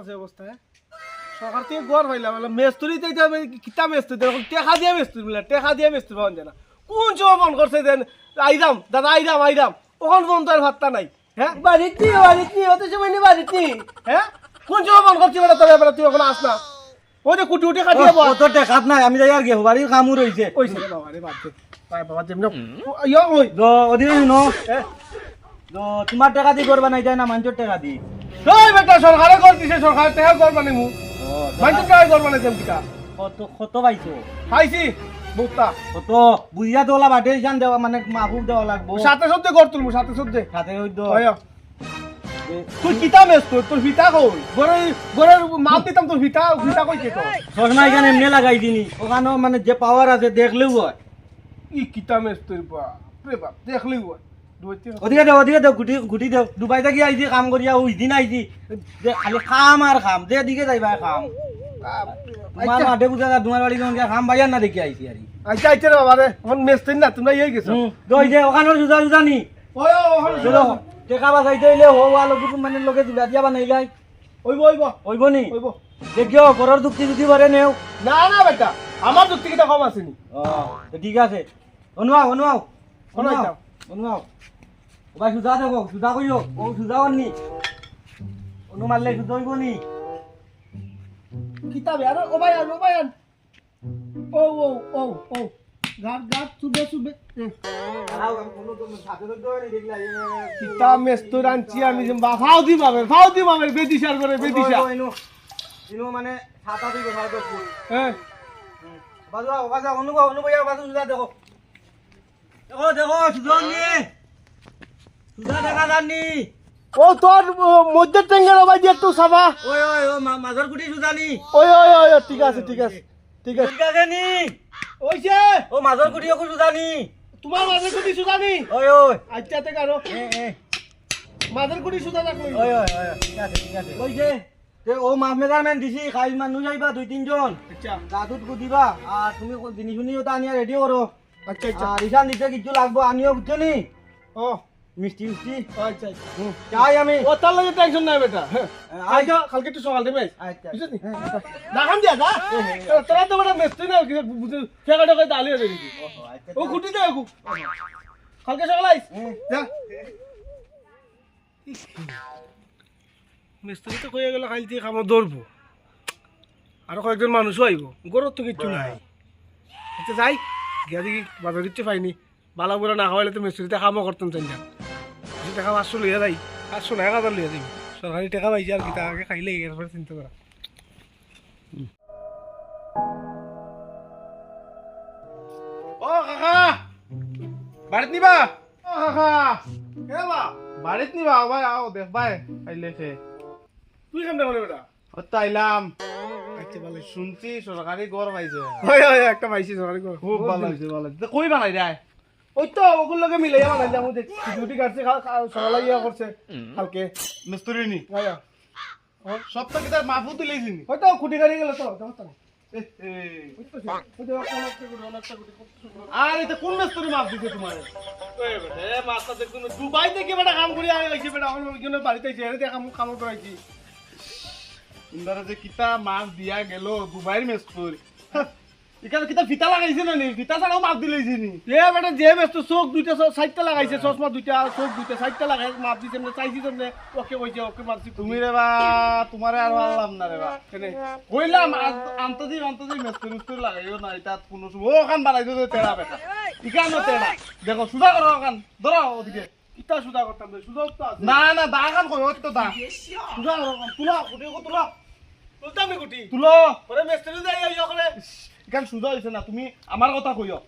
আছে অবস্থা হ্যাঁ? সরকার থেকে গড় পাইলাম মেস্তুরি তো এটা কিতা মেস্তুরি? দেখুন টেকা দিয়ে মেস্তুরি বলে টেকা দিয়ে মেস্তুরি পাওয়া যায় না। কোন সময় মন করছে দেন আইরাম দাদা আইরাম আইরাম ওখান পর্যন্ত আর ভাতটা নাই। হ্যাঁ? বাড়িত নি বাড়িত নি অত সময় নি বাড়িত নি হ্যাঁ? কোন সময় মন করছে বেটা তবে তুই এখন আস না। ওই যে কুটি উঠে কাটিয়ে বল কত টেকাত নাই আমি যাই আর গেহু বাড়ির কামও রয়েছে ওইছে। বাবা রে বাদ দে বাবা যেমন ইয়া ওই। ওদিকে ন হ্যাঁ? তোমার টাকা দি করবা নাই যায় না মানুষের টাকা দি ওই বেটা সরকারে কর দিছে সরকার টেকা করবা নি মু মানুষ টেকা করবা না যেমন টিকা? কত কত পাইছো। খাইছি বুকটা কত বুঝিয়া দোলা বাটে জান দেওয়া মানে মাহবুব দেওয়া লাগবো। সাথে সত্যি কর তুলবো সাথে সত্যি সাথে হইতো তুই কিতা মেস তোর তোর ভিতা কই? গরে গরে মাল দিতাম তোর ভিতা ভিতা কই কে তো চশমা এখানে এমনি লাগাই দিনি। ওখানে মানে যে পাওয়ার আছে দেখলেও হয়। ই কিতা মেস তোর বাপ রে বাপ দেখলি ওই দুইতে ওদিকে দেও ওদিকে দেও গুটি গুটি দেও। দুবাই থেকে আইছি কাম করিয়া ওই দিন আইছি। যে খালি খাম আর খাম। যে দিকে যাইবা খাম। তোমার মাঠে বুঝা যা তোমার বাড়ি যখন খাম বাইয়ার না দেখি আইছি আর আচ্ছা আচ্ছা বাবা রে এখন মেস তুই না তোমরা ইয়ে গেছো। ওই যে ওখানের জুদা জুদা নি। ওই ওই জুদা টেকা বাজাইতে হইলে হো আলো কিছু মানে লোকে দিবা দিয়া বানাইলাই ওইব ওইব হইব নি? ওইব দেখিও ঘরের দুঃখি যদি ভরে নেও না না বেটা। আমার যুক্তি কিটা কম ও তো ঠিক আছে। অনুয়াও অনুয়াও অনুয়াও অনুয়াও ভাই সুজা দেখো সুজা কইও ও সুজা অন্নি অনু মারলে সুজা হইব নি। কিতা বে? আরে ও ভাই আন ও ভাই আন ও ও ও ও। গাট গাট সুবে সুবে কিতা মেস তোর আনছি আমি বা ফাও দি পাবে ফাও দি পাবে বেদিশার করে বেদিশা। ইনো মানে ছাতা দিব ছাতা দিব। হ্যাঁ বাজু বাজু অনু অনু ভাই বাজু সুজা দেখো। দেখো দেখো সুজা অন্নি সুজা দেখা জানি ও তোর মধ্যে টেঙ্গের ভাই দিয়ে একটু সাবা। ওই ওই ও মাঝর গুটি সুজা নি ওই ওই ওই ওই, ঠিক আছে ঠিক আছে ঠিক আছে। ঠিক আছে নি ওইছে। ও মাঝর গুটি ওকে সুজা নি তোমার মাঝের কুটি সুদানি ওই ওই। আচ্ছা এ এ। মাঝের কুটি সুদা থাকল। ওই ওই ওই ঠিক আছে ঠিক আছে। কইছে তে ও মাছ মেজারমেন্ট দিছি খাই মানুষ আইবা দুই তিনজন। আচ্ছা। দাদুত দিবা আর তুমি জিনিস শুনি ওটা আনিয়া রেডি করো। আচ্ছা আচ্ছা। আর রিসান দিতে কিছু লাগবো আনিও বুঝছ নি? ও। মিষ্টি মিষ্টি? আচ্ছা আচ্ছা। যাই আমি। ও তার লাগে টেনশন নাই বেটা। হ্যাঁ। আই কালকে কালকে একটু সকাল দেবে আচ্ছা বুঝলি দেখাম দিয়া যা। তোরা তো বড় মেস্তুই না কি ফেকা টাকা দালি হয়ে আচ্ছা ও খুঁটি দে ওকু কালকে সকাল আইস। যা। মিস্ত্রি তো কয়ে গেল কাল কামত ধরবো। আর কয়েকজন মানুষও আইব। গরত তো কিচ্ছু নাই। আচ্ছা যাই। গিয়া দেখি বাজার কিচ্ছু পাইনি। বালা বুড়া না খাওয়াইলে তো মিস্ত্রিতে কামও করতাম চাই না কিছু টাকা পাঁচশো লইয়া যাই। পাঁচশো না এক হাজার লইয়া দিবি সরকারি টাকা পাইছি আর কি টাকাকে খাইলে এরপরে চিন্তা করা ও কাকা! বাড়িত নিবা? ও কাকা! কে বা বাড়িত নিবা ভাই আও দেখ ভাই আইলে সে তুই কেমন বলে বেটা। ও তো আইলাম ভালো। শুনছি সরকারি গড় পাইছে। হয় হয় একটা পাইছি সরকারি করে খুব ভালো হয়েছে ভালো কই বানাই দেয় ওই তো ওগুলো লগে মিলে যাওয়া না যেমন ডিউটি কাটছে সকালে ইয়া করছে কালকে মিস্ত্রি নি। ভাইয়া সব তো কিতার মাফু তুলেছি নি। হয়তো খুঁটি গাড়ি গেল তো দেখো তো এ, এ। ওই তো সে- ওই যে অনেকটা গুটি, অনেকটা গুটি, কত সুন্দর। আর এটা কোন মিস্ত্রি মাফ দিছে তোমার? ওই বেটা, দেখুন, দুবাই থেকে বেটা কাম করে আগে আইছে বেটা, আমার ওইখানে বাড়িতে আইছে, দিয়ে কাম- কামও করাইছি। ইন্দারা যে কিতা মাছ দিয়া গেল দুবাইয়ের মিস্ত্রি এখানে কিতা ফিতা লাগাইছে না নি? ফিতা ছাড়াও মাছ দিলেছি নি। এ বেটা, যে ব্যস্ত চোখ দুইটা সাইডটা লাগাইছে চশমা দুইটা চোখ দুইটা সাইডটা লাগাই মাপ দিছে এমনি চাইছি তেমনি ওকে কইছে ওকে মারছি তুমি রে বা তোমারে আর ভাবলাম না রে বা। কেনে? কইলাম আন্তদি আন্তদি মিস্ত্রি মিস্ত্রি লাগাইও না এটা কোনো ও ওখান বানাইছো তো তেড়া বেটা। ইখানো তেড়া দেখো সুদা করো ওখান ধরো ওদিকে। কিতা সুদা করতাম সুদা তো না না দা খান কই ওর তো দা। সুদা করতাম তুলা গুটি কো তুলা। তুলতাম নি গুটি তুলো। পরে মেস্ত্রি যাই আই ওখানে। ইখান সুদা হইছে না তুমি আমার কথা কইও।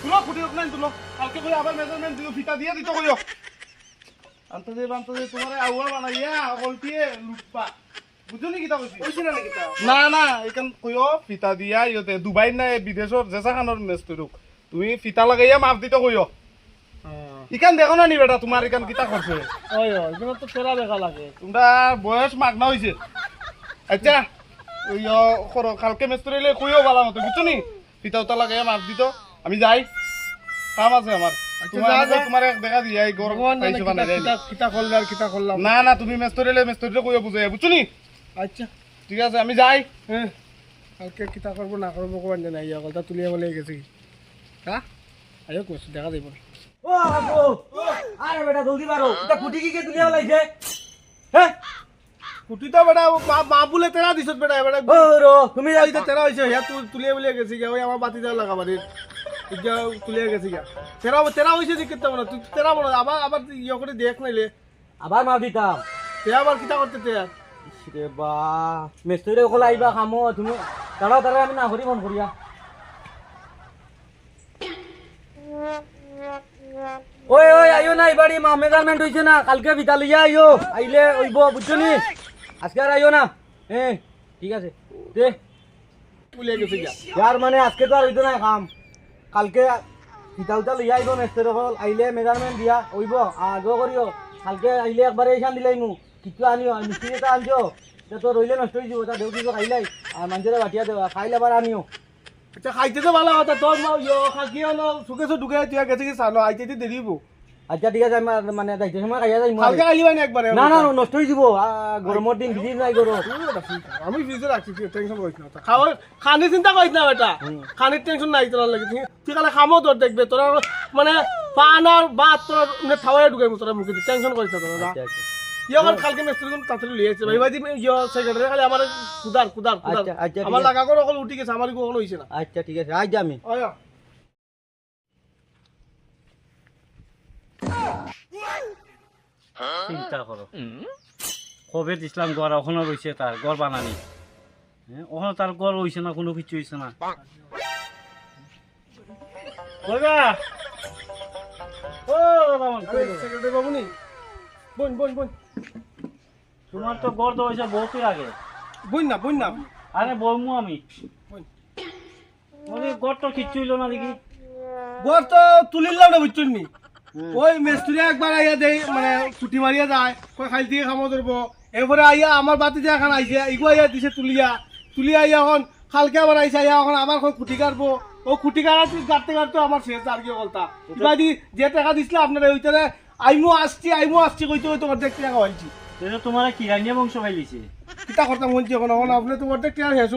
তুলো ফুটি উঠ নাই তুলো কালকে কই আবার মেজারমেন্ট দিও ফিতা দিয়ে দিতে কইও। আন্তদে বান্তদে তোমারে আউয়া বানাইয়া বলতিয়ে লুটপা বুঝলি কিতা কইছি কইছি না কিতা? না না এখান কইও ফিতা দিয়া ইয়তে দুবাই না বিদেশর জেসা খানৰ মেস্তুরুক তুমি ফিতা লাগাইয়া মাপ দিতে কইও। ইখান দেখো না নি বেটা তোমার ইখান কিতা করছে ওই ওই এখানে তো দেখা লাগে। তোমরা বয়স মাগনা হয়েছে আচ্ছা। খর- কালকে মেস্তুরিলে কইও ভালো মতো বুঝছ নি? ফিতা উতা লাগাইয়া মাপ দিত আমি যাই। কাম আছে আমার আর কিতা করলাম না না তুমি মেস্তুরিলে মেস্তুরিলে কইও বুঝাই বুঝছ নি? আচ্ছা। ঠিক আছে আমি যাই। হ্যাঁ কালকে কিতা করব না করব কোন জানা ইয়া কথা তুলিয়া বলে গেছে। কি হ্যাঁ আয়ো কোস দেখা যাইব ও আরে বেটা জলদি পারো কুটি কি কে দুনিয়া লাইছে হ্যাঁ তো বেটা মা মা বলে তেরা দিছত বেটা বেটা ও রো তুমি যাই তো তেরা হয়েছে হ্যাঁ তুই তুলিয়া বলে গেছি গা ওই আমার বাতি দেওয়া লাগা বাড়ি ইয়া তুলিয়া গেছি গা তেরা তেরা হয়েছে যে কিতা বলে তুই তেরা বলে আবার আবার ইয়ে করে দেখ নাইলে। আবার মার দিতাম তে আবার কিতা করতে তে রে বা মেস্তরে ওকলা আইবা কামো তুমি দাঁড়াও দাঁড়াও আমি না করি ফোন করিয়া ওই ওই আইও না এবারে মা মেজারমেন্ট হইছে না কালকে লইয়া আইও। আইলে ওইব বুঝছ নি আজকে আর আইও না। হ্যাঁ ঠিক আছে। দে। তুলিয়া গেছি গা মানে আজকে তো আর হইতো না কাম কালকে বিতা উতা লইয়া আইব মেস্তরে হল আইলে মেজারমেন্ট দিয়া ওইব আগো করিও। কালকে আইলে একবারে এইখান দিলাই মু কিছু আনিও মিস্ত্রি এটা আনছো। তে রইলে নষ্ট হয়ে যাব তা দেউ কিছু খাইলাই আর মানুষের বাটিয়া দেওয়া খাইলে আবার আনিও। আচ্ছা খাইতে তো ভালো কথা তোর মা ইয়ে খাকি হলো সুকে সু ঢুকে তুই গেছে কি সানো আইতে দেরিব আচ্ছা ঠিক আছে আমি মানে যাইতে সময় খাইয়া যাই কালকে আইবা না একবারে না না নষ্ট হয়ে যাব। গরমের দিন বিজি নাই গরম আমি ফ্রিজে রাখছি টেনশন করিস না খাওয়ার খানি চিন্তা করিস না বেটা। খানির টেনশন নাই তোর লাগে তুই কালে খামো তোর দেখবে তোর মানে পান আর ভাত তোর মানে খাওয়াই ঢুকাই তোর মুখে টেনশন করিস না তোরা আচ্ছা আচ্ছা। ইয়ে আমার কালকে মিস্ত্রি কোন তাড়াতাড়ি লিয়েছে ভাই ভাই ইয়ে সেক্রেটারি খালি আমার কুদার কুদার কুদার আমার লাগা করে অকল উঠি গেছে আমার কখনো হইছে না। আচ্ছা ঠিক আছে আজ আমি। আয়া চিন্তা করো। কবে দিছিলাম গড় ওখানে রয়েছে তার গড় বানানি। হ্যাঁ, ওখানে তার গড় হইছে না কোনো কিছু হইছে না। তোমার তো গড় তো হয়েছে বহুতই আগে। বোন না বোন না। আরে বলমু আমি। গড় তো কিচ্ছু হইল না দেখি। গর তো তুলিলাম না বুঝছেন নি। ওই মিস্ত্রি একবার আইয়া দেই মানে ছুটি মারিয়া যায় কই খাইল দিয়ে খামো ধরবো। এরপরে আইয়া আমার বাতি দিয়ে এখন আইছে ইগু আইয়া দিছে তুলিয়া। তুলিয়া আইয়া এখন খালকে আবার আইছে আইয়া এখন আমার এখন খুঁটি কাটবো। ও খুঁটি কাটাতে কাটতে কাটতে আমার শেষ আর কি বলতা কিবা দি যে টাকা দিছিল আপনারা ওইটারে আইমো আসছি আইমো আসছি কইতে হয়তো অর্ধেক টাকা হয়েছি এটা তোমার কিরানিয়া বংশ পাইলিছে? কিতা করতাম হয়েছি এখন এখন আপনি তো অর্ধেক টাকা শেষ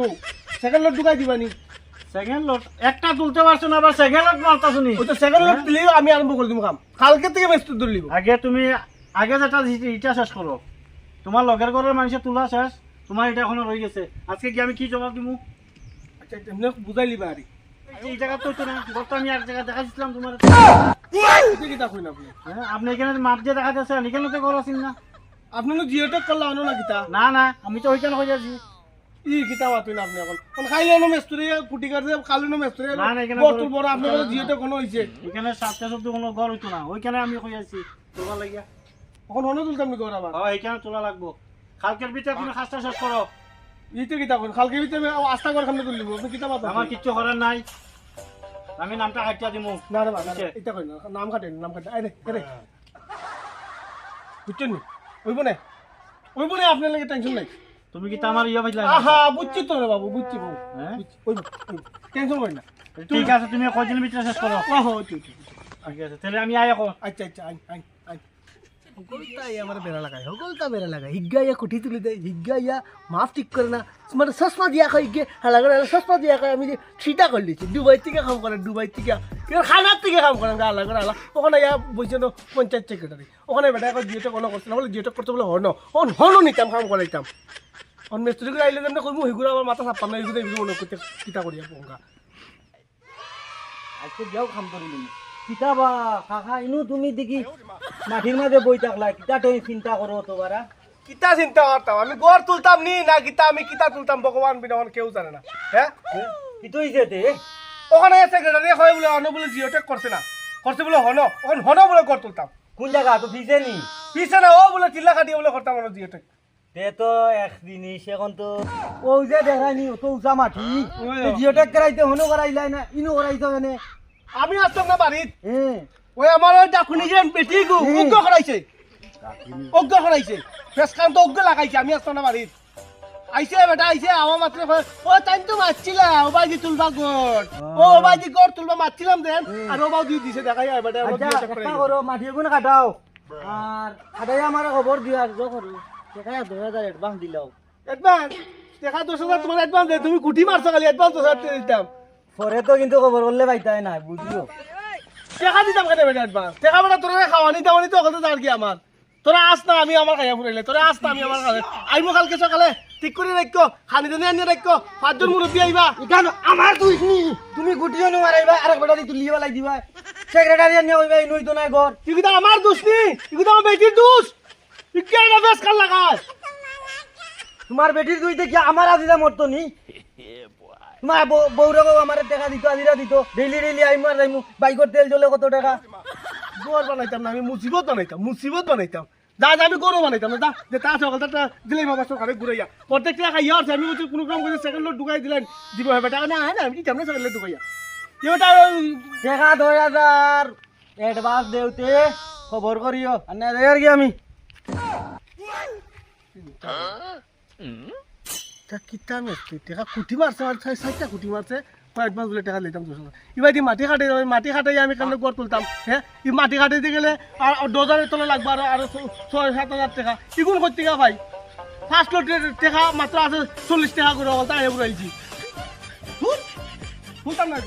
সেকেন্ড লোড ঢুকাই দিবানি। সেকেন্ড লট একটা তুলতে পারছ না আবার সেকেন্ড লট মারতাছো নি? ওই তো সেকেন্ড লোড দিলেই আমি আরম্ভ করে দিব কাম কালকে থেকে আগে তুমি আগে যেটা শেষ করো। তোমার লগের ঘরের মানুষের তোলা শেষ তোমার এটা এখনও রয়ে গেছে। আজকে কি আমি কি জবাব আচ্ছা এমনি বুঝাই লিবা আরি এই জায়গা তো হতো না গত আমি এক তোমার। কইন আপনি। হ্যাঁ, আপনি এখানে মাপ দিয়ে দেখা যাচ্ছে এখানে তো ঘর আছেন না। আপনি নো জিওটেক করলা অন্য না কিতা না না আমি তো ওইখানে হয়ে যাচ্ছি ই কিতা বাতুই না আপনি এখন কোন খাইলে অন্য মেস্তুরি কুটি কাটছে খালি মেস্তুরি না, না, এখানে বড় আপনি জিওটেক কোনো হইছে এখানে সাতটা শব্দ কোনো ঘর হইতো না ওইখানে আমি হয়ে যাচ্ছি তোলা লাগিয়া। এখন অন্য তুলতাম নি করা আবার ও এইখানে তোলা লাগবো। কালকের ভিতরে তুমি কাজটা শেষ করো ইতে কিতা কোন খালকে ভিতরে আস্থা করে খামনে তুলিব আপনি কিতা বাত আমার কিচ্ছু করার নাই। আমি নামটা হাইটা দিব না রে বাবা এটা কই না নাম কাটেন নাম কাটেন আরে আরে বুঝছেন নি? ওইব না? ওইব আপনার লাগে টেনশন নাই। তুমি কি আমার ইয়ে পাইলা আহা বুঝছি তো রে বাবু বুঝছি বাবু। হ্যাঁ? ওই টেনশন করেন না। ঠিক আছে তুমি কয়দিন ভিতরে শেষ করো? ওহ ঠিক আছে তাহলে আমি আয় এখন। আচ্ছা আচ্ছা আই আই আই সকলটাই আমার বেড়া লাগায় সকলটা বেড়া লাগায় হিগ্গা ইয়া কুঠি তুলি দেয় হিগ্গা ইয়া মাফ ঠিক করে না মানে চশমা দিয়া খাই হিগ্গে হালাগর দিয়া খাই আমি ছিটা করে দিচ্ছি দুবাই থেকে কাম করে দুবাই থেকে কিন্তু খানার কাম হালা ওখানে ইয়া বলছে তো পঞ্চায়েত সেক্রেটারি ওখানে বেটা এখন জিওটা কোনো করছে না বলে জিওটা করতে বলে হন অন কাম করাইতাম অন মিস্ত্রি করে আইলে যেমন কইমু হিগুলো মাথা চাপান না এগুলো মনে করতে কিতা করিয়া দিয়াও খাম করিলি কিতাবা কাকা ইনু তুমি দেখি মাটির মাঝে বই থাকলা কিতা তুমি চিন্তা করো তোবারা কিতা চিন্তা করতাম আমি গড় তুলতাম নি না কিতা আমি কিতা তুলতাম? ভগবান বিনা কেউ জানে না। হ্যাঁ কিতো হইছে তে? ওখানে সেক্রেটারি হয় বলে অন্য বলে জিওটেক করছে না। করছে বলে হন ওখানে হন বলে গড় তুলতাম। কোন জায়গা তো ফিসে নি? পিছে না ও বলে চিল্লা কাটিয়ে বলে করতাম অন্য জিওটেক তে তো এক জিনিস এখন তো। ও যে দেখায়নি তো উঁচা মাটি। জিওটেক করাইতে হনো করাইলাই না ইনো করাইতো মানে আমি আসতাম না বাড়িত ওই আমার ওই ডাকুনি যে বেটি গু অজ্ঞ করাইছে। অজ্ঞ করাইছে। ফেস তো অজ্ঞ লাগাইছে আমি আসতাম না বাড়িত আইছে বেটা আইছে আমার মাত্র ও তাই তো মারছিলা ও বাজি তুলবা গড় ও বাজি গড় তুলবা মারছিলাম দেন। আর ও বাউ দিয়ে দিছে দেখাই বেটা আচ্ছা। করো মাটি গুণ কাটাও। আর কাটাই আমার খবর দিও আর যো করো। দেখাই দু হাজার এডভান্স দিলাও। অ্যাডভান্স দেখা দশ হাজার তোমার অ্যাডভান্স দে। তুমি কুটি মারছো খালি অ্যাডভান্স দশ হাজার দিতাম। পরে তো কিন্তু খবর করলে পাইতাই না বুঝিও টাকা দিতাম কেন বেটা অ্যাডভান্স টাকা বেটা তোরা খাওয়ানি দাওয়ানি তো কথা আর কি আমার তোরা আস না আমি আমার খাইয়া ফুরাইলে তোরা আস না আমি আমার খাই আইবো কালকে সকালে ঠিক করে রাখো খানি দানি আনিয়ে রাখো পাঁচজন মুরব্বী আইবা ইখান আমার নি তুমি গুটিও নি মারাইবা আরেক বেটা দি তুলিয়ে লাই দিবা। সেক্রেটারি নিয়ে হইবা ইনুই তো নাই ঘর তুই কিন্তু আমার দোষ নি তুই কিন্তু আমার বেটির দোষ। তুই কেন বেশ কাল লাগাস তোমার বেটির দুই দেখি আমার আজিরা মরতো নি। তোমার বউরে আমার টাকা দিত আজিরা দিত। ডেইলি ডেইলি আইমু আর যাইমু। বাইকের তেল জ্বলে কত টাকা? গোয়ার বানাইতাম না, আমি মুসিবত বানাইতাম মুসিবত বানাইতাম। যা আমি গরু বানাইতাম না, যে। তা সকালটা দিলাই বাবা, সকালে ঘুরাইয়া প্রত্যেকটা খাইয়া আছে আমি বলছি, কোনো কাম করে সেকেন্ড লোড ঢুকাই দিলেন, দিব হবে টাকা না হয় না, আমি কি কেমন সেকেন্ড লোড ঢুকাইয়া? এবার টাকা দুই হাজার অ্যাডভান্স দেউতে খবর করিও। আর না আর আমি। তা কিতা মেসছি টাকা কুটি মারছে আর ছয় সাতটা কুটি মারছে অ্যাডভান্স বলে টাকা দি মাটি খাটে মাটি খাটাই আমি কেন গড় তুলতাম হ্যাঁ এই মাটি খাটাইতে গেলে আর ডজারের তলে লাগবে আর আরও ছয় সাত হাজার টাকা। এগুলো করতে গা ভাই? ফার্স্ট টাকা মাত্র আছে চল্লিশ টাকা করে তাই বুঝাইছি বুঝতাম না।